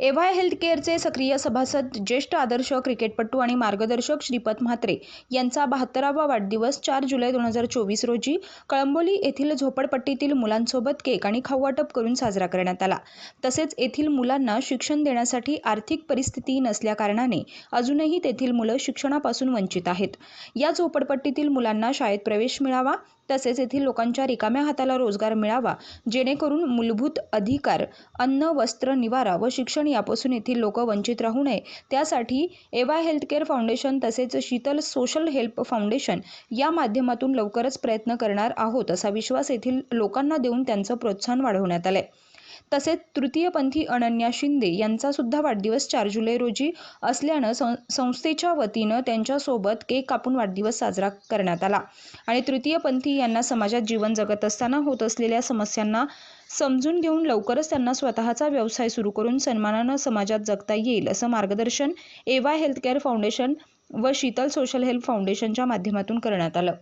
एव्हाय हेल्थकेअरचे सक्रिय सभासद ज्येष्ठ आदर्श क्रिकेटपटू आणि मार्गदर्शक श्रीपत म्हात्रे यांचा बहात्तरावा वाढदिवस चार जुलै दोन हजार चोवीस रोजी कळंबोली येथील झोपडपट्टीतील मुलांसोबत केक आणि खाऊवाटप करून साजरा करण्यात आला. तसेच येथील मुलांना शिक्षण देण्यासाठी आर्थिक परिस्थिती नसल्याकारणाने अजूनही तेथील मुलं शिक्षणापासून वंचित आहेत. या झोपडपट्टीतील मुलांना शाळेत प्रवेश मिळावा तसेच येथील लोकांच्या रिकाम्या हाताला रोजगार मिळावा जेणेकरून मूलभूत अधिकार अन्न वस्त्र निवारा व शिक्षण यापासून येथील लोक वंचित राहू नये. त्यासाठी एवा हेल्थकेअर फाउंडेशन तसेच शीतल सोशल हेल्प फाउंडेशन या माध्यमातून लवकरच प्रयत्न करणार आहोत असा विश्वास येथील लोकांना देऊन त्यांचं प्रोत्साहन वाढवण्यात आलंय. तसेच तृतीयपंथी अनन्या शिंदे यांचासुद्धा वाढदिवस चार जुलै रोजी असल्यानं सं संस्थेच्या वतीनं त्यांच्यासोबत केक कापून वाढदिवस साजरा करण्यात आला. आणि तृतीयपंथी यांना समाजात जीवन जगत असताना होत असलेल्या समस्यांना समजून घेऊन लवकरच त्यांना स्वतःचा व्यवसाय सुरू करून सन्मानानं समाजात जगता येईल असं मार्गदर्शन एवा हेल्थकेअर फाउंडेशन व शीतल सोशल हेल्प फाउंडेशनच्या माध्यमातून करण्यात आलं.